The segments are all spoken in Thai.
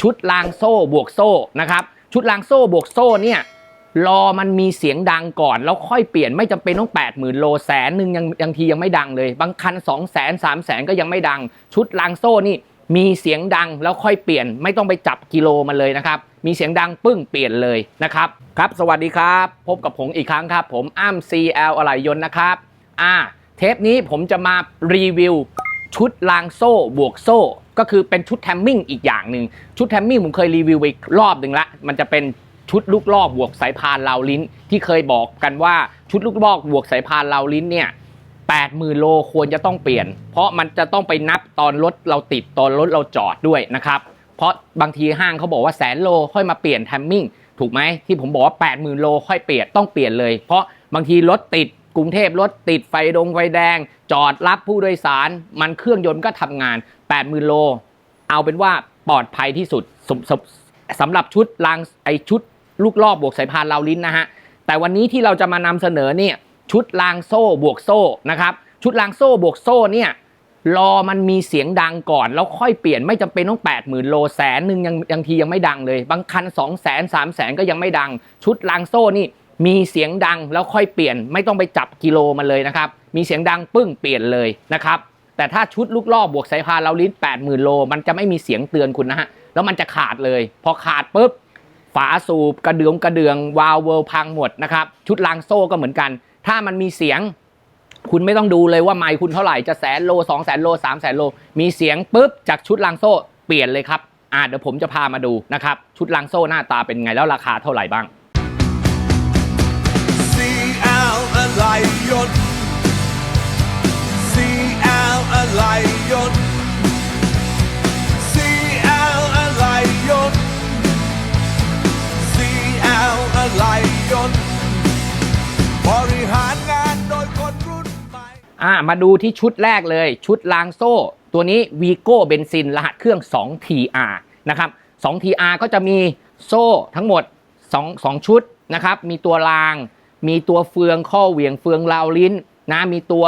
ชุดรางโซ่บวกโซ่นะครับ ชุดรางโซ่บวกโซ่เนี่ยรอมันมีเสียงดังก่อนแล้วค่อยเปลี่ยนไม่จำเป็นต้อง 8 0,000 โลแสนหนึ่งยังยังทียังไม่ดังเลย บางคัน 2 0 0 0 0 0 3 0 0 0 0 ก็ยังไม่ดัง ชุดรางโซ่นี่มีเสียงดังแล้วค่อยเปลี่ยน ไม่ต้องไปจับกิโลมันเลยนะครับ มีเสียงดังปึ้งเปลี่ยนเลยนะครับครับ สวัสดีครับ พบกับผมอีกครั้งครับ ผมอ้ำ CL อะไหล่ยนต์นะครับอ่าเทปนี้ผมจะมารีวิว ชุดรางโซ่บวกโซ่ ก็คือเป็นชุดแทมมิ่งอีกอย่างหนึ่งชุดแทมมิ่งผมเคยรีวิวไปรอบหนึ่งละมันจะเป็นชุดลูกลอกบวกสายพานราวลิ้น ที่เคยบอกกันว่าชุดลูกลอกบวกสายพานราวลิ้นเนี่ยแปดหมื่นโลควรจะต้องเปลี่ยน เพราะมันจะต้องไปนับตอนรถเราติดตอนรถเราจอดด้วยนะครับ เพราะบางทีห้างเขาบอกว่าแสนโลค่อยมาเปลี่ยนแทมมิ่งถูกไหมที่ผมบอกว่า8 0,000โลค่อยเปลี่ยนต้องเปลี่ยนเลย เพราะบางทีรถติด กรุงเทพรถติดไฟดงไฟแดง จอดรับผู้โดยสาร มันเครื่องยนต์ก็ทำงาน 80,000 โล เอาเป็นว่าปลอดภัยที่สุดสำสสำหรับชุดรางไอชุดลูกลอกบวกสายพานราวลิ้นนะฮะ แต่วันนี้ที่เราจะมานำเสนอเนี่ยชุดรางโซ่บวกโซ่นะครับ ชุดรางโซ่บวกโซ่เนี่ยรอมันมีเสียงดังก่อนแล้วค่อยเปลี่ยนไม่จำเป็นต้อง 8 0,000 โลแสนหนึ่งยังยังทียังไม่ดังเลย บางคัน 2 0 0 0 0 0 3 0 0 0 0 ก็ยังไม่ดัง ชุดรางโซ่นี่ มีเสียงดังแล้วค่อยเปลี่ยน ไม่ต้องไปจับกิโลมันเลยนะครับ มีเสียงดังปึ้งเปลี่ยนเลยนะครับแต่ถ้าชุดลูกล่อบวกสายพานเราลิ้น80,000 โล มันจะไม่มีเสียงเตือนคุณนะฮะ แล้วมันจะขาดเลย พอขาดปุ๊บ ฝาสูบกระเดืองกระเดือง วาล์วเวลพังหมดนะครับ ชุดรางโซ่ก็เหมือนกัน ถ้ามันมีเสียง คุณไม่ต้องดูเลยว่าไมค์คุณเท่าไหร่ จะแสนโล2แสนโล3แสนโล มีเสียงปุ๊บ จากชุดรางโซ่เปลี่ยนเลยครับ อ่าเดี๋ยวผมจะพามาดูนะครับ ชุดรางโซ่หน้าตาเป็นไงแล้วราคาเท่าไหร่บ้าง อะไรยนต์ CL อะไรยนต์ CL อะไรยนต์ CL อะไรยนต์บริหารงานโดยคนรุ่นใหม่ อ่ามาดูที่ชุดแรกเลย ชุดรางโซ่ ตัวนี้วีโก้เบนซินรหัสเครื่อง 2TR นะครับ 2TR ก็จะมีโซ่ทั้งหมด 2 2 ชุดนะครับ มีตัวราง มีตัวเฟืองข้อเหวี่ยงเฟืองราวลิ้นนะมีตัว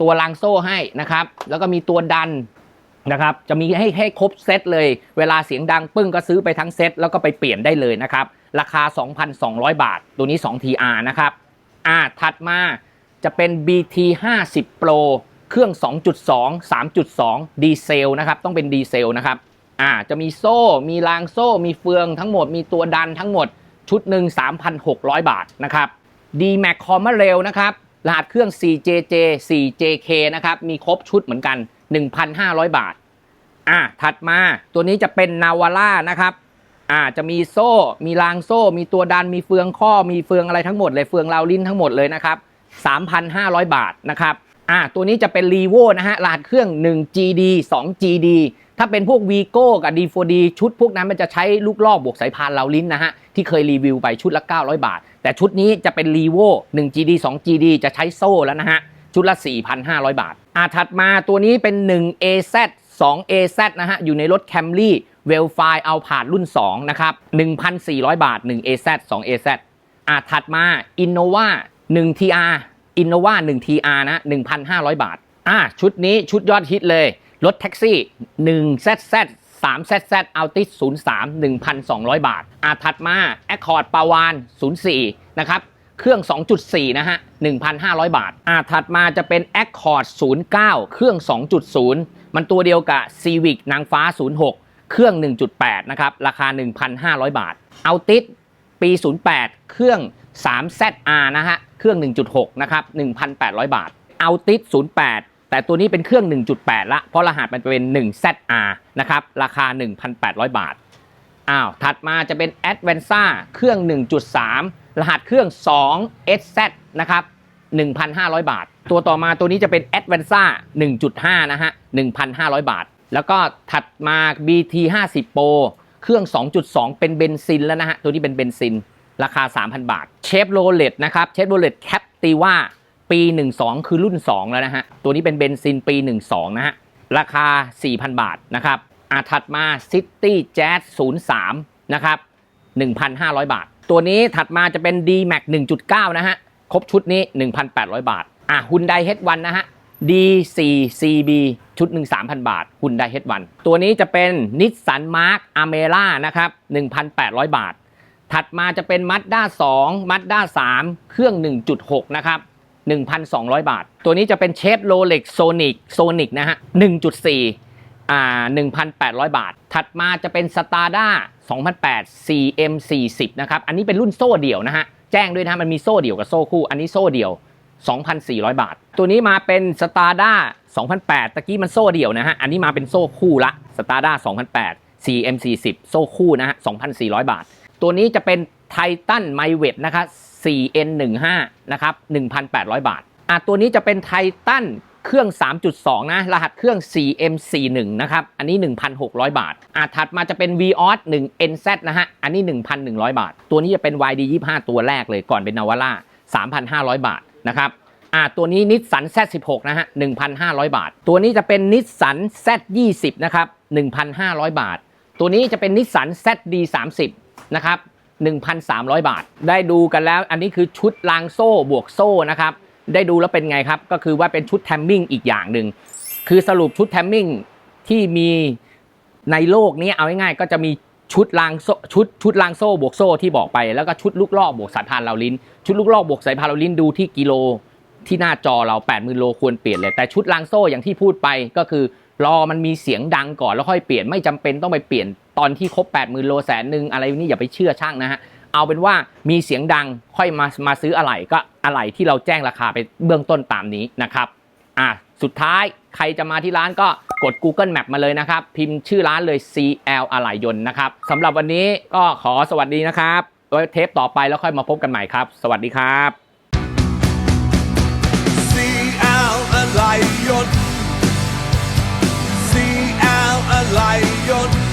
ตัวรางโซ่ให้นะครับ แล้วก็มีตัวดันนะครับ จะมีให้ให้ครบเซตเลย เวลาเสียงดังปึ้งก็ซื้อไปทั้งเซตแล้วก็ไปเปลี่ยนได้เลยนะครับ ราคา 2,200 บาท ตัวนี้ 2TR นะครับ อ่า ถัดมาจะเป็น BT 50 Pro เครื่อง 2.2 3.2 ดีเซลนะครับ ต้องเป็นดีเซลนะครับ อ่า จะมีโซ่ มีรางโซ่ มีเฟืองทั้งหมด มีตัวดันทั้งหมด ชุดหนึ่ง3,600 บาทนะครับ D-Max c o m m a r a i l นะครับ รหัสเครื่อง 4JJ 4JK นะครับ มีครบชุดเหมือนกัน 1,500 บาท อ่าถัดมาตัวนี้จะเป็นนาวาร่านะครับ อ่า จะมีโซ่ มีรางโซ่ มีตัวดัน มีเฟืองข้อ มีเฟืองอะไรทั้งหมดเลย เฟืองราวลิ้นทั้งหมดเลยนะครับ 3,500 บาทนะครับ อ่า ตัวนี้จะเป็นรีโวนะฮะ รหัสเครื่อง 1GD 2GD ถ้าเป็นพวก Vigo กับ D4D ชุดพวกนั้นมันจะใช้ลูกลอกบวกสายพานเราลิ้นนะฮะ ที่เคยรีวิวไปชุดละ 900 บาท แต่ชุดนี้จะเป็นรีโว 1GD 2GD จะใช้โซ่แล้วนะฮะ ชุดละ 4,500 บาท อ่าถัดมาตัวนี้เป็น 1 AZ 2 AZ นะฮะ อยู่ในรถ Camry w e l f i เอาผ่าดรุ่น 2 นะครับ 1,400 บาท 1 AZ 2 AZ อ่าถัดมา Innova 1 TR Innova 1 TR นะ 1,500 บาท อ่าชุดนี้ชุดยอดฮิตเลย รถแท็กซี่1 ZZ 3 ZZ Altis 03 1,200 บาท อาถัดมา Accord ปาวาน 04 นะครับ เครื่อง 2.4 นะฮะ 1,500 บาท อาถัดมาจะเป็น Accord 09 เครื่อง 2.0 มันตัวเดียวกับ Civic นางฟ้า 06 เครื่อง 1.8 นะครับ ราคา 1,500 บาท Altis ปี 08 เครื่อง 3ZR นะฮะ เครื่อง 1.6 นะครับ 1,800 บาท Altis 08 แต่ตัวนี้เป็นเครื่อง 1.8 ละ เพราะรหัสมันเป็น 1ZR นะครับ ราคา 1,800 บาท อ้าว ถัดมาจะเป็น Advanza เครื่อง 1.3 รหัสเครื่อง 2SZ นะครับ 1,500 บาท ตัวต่อมาตัวนี้จะเป็น Advanza 1.5 นะฮะ 1,500 บาท แล้วก็ถัดมา BT 50 Pro เครื่อง 2.2 เป็นเบนซินแล้วนะฮะ ตัวนี้เป็นเบนซิน ราคา 3,000 บาท เชฟโรเลตนะครับ เชฟโรเลตแคปตีว่า ปี 12 คือรุ่น 2 แล้วนะฮะ ตัวนี้เป็นเบนซินปี 12 นะฮะ ราคา 4,000 บาทนะครับอาถัดมา City Jazz 03 นะครับ 1,500 บาท ตัวนี้ถัดมาจะเป็น D Max 1.9 นะฮะ ครบชุดนี้ 1,800 บาท อะ Hyundai H1 นนะฮะ D4 CB ชุดหนึ่ง3,000 บาท Hyundai H1 ตัวนี้จะเป็น Nissan Mark Amera นะครับ 1,800 บาท ถัดมาจะเป็น Mazda 2 Mazda 3เครื่อง 1.6 นะครับ 1,200 บาท ตัวนี้จะเป็นเชฟโรเล็กโซนิกโซนิกนะฮะ 1.4 อ่า 1,800 บาท ถัดมาจะเป็น s t a r d a 2008 CM40 นะครับ อันนี้เป็นรุ่นโซ่เดี่ยวนะฮะ แจ้งด้วยนะมันมีโซ่เดี่ยวกับโซ่คู่ อันนี้โซ่เดี่ยว 2,400 บาท ตัวนี้มาเป็น s t a r d a 2008 ตะกี้มันโซ่เดี่ยวนะฮะ อันนี้มาเป็นโซ่คู่ละ s t a r d a 2008 CM40 โซ่คู่นะฮะ 2,400 บาท ตัวนี้จะเป็น ไททันไมเว t นะคะ 4N15 นะครับ 1,800 บาท อะตัวนี้จะเป็นไททันเครื่อง 3.2 นะ รหัสเครื่อง 4M41 นะครับ อันนี้ 1,600 บาท อะถัดมาจะเป็น Vios 1 NZ นะฮะ อันนี้ 1,100 บาท ตัวนี้จะเป็น YD25 ตัวแรกเลยก่อนเป็นนาวาร่า3,500 บาทนะครับอ่าตัวนี้นิสสัน Z16 นะฮะ 1,500 บาท ตัวนี้จะเป็นนิสสัน Z20 นะครับ 1,500 บาท ตัวนี้จะเป็นนิสสัน ZD30 นะครับ 1,300 บาท ได้ดูกันแล้ว อันนี้คือชุดรางโซ่บวกโซ่นะครับ ได้ดูแล้วเป็นไงครับ ก็คือว่าเป็นชุดแทมมิ่งอีกอย่างหนึ่ง คือสรุปชุดแทมมิ่งที่มีในโลกนี้เอาง่ายๆก็จะมีชุดรางโซ่ชุดชุดรางโซ่บวกโซ่ที่บอกไป แล้วก็ชุดลูกลอกบวกสายพานเราลิ้น ชุดลูกลอกบวกสายพานเราลิ้นดูที่กิโลที่หน้าจอเรา8 0 0 0โลควรเปลี่ยนเลย แต่ชุดรางโซ่อย่างที่พูดไปก็คือ รอมันมีเสียงดังก่อนแล้วค่อยเปลี่ยนไม่จำเป็นต้องไปเปลี่ยนตอนที่ครบ8 0 0 0 0โลแสนหนึ่งอะไรนี่อย่าไปเชื่อช่างนะฮะเอาเป็นว่ามีเสียงดังค่อยมามาซื้ออะไหล่ก็อะไหล่ที่เราแจ้งราคาไปเบื้องต้นตามนี้นะครับอะสุดท้ายใครจะมาที่ร้านก็กด Google Map มาเลยนะครับ พิมพ์ชื่อร้านเลย CL อะไหล่ยนต์นะครับสำหรับวันนี้ก็ขอสวัสดีนะครับไว้เทปต่อไปแล้วค่อยมาพบกันใหม่ครับ สวัสดีครับ CL อะไรยนต์ lion.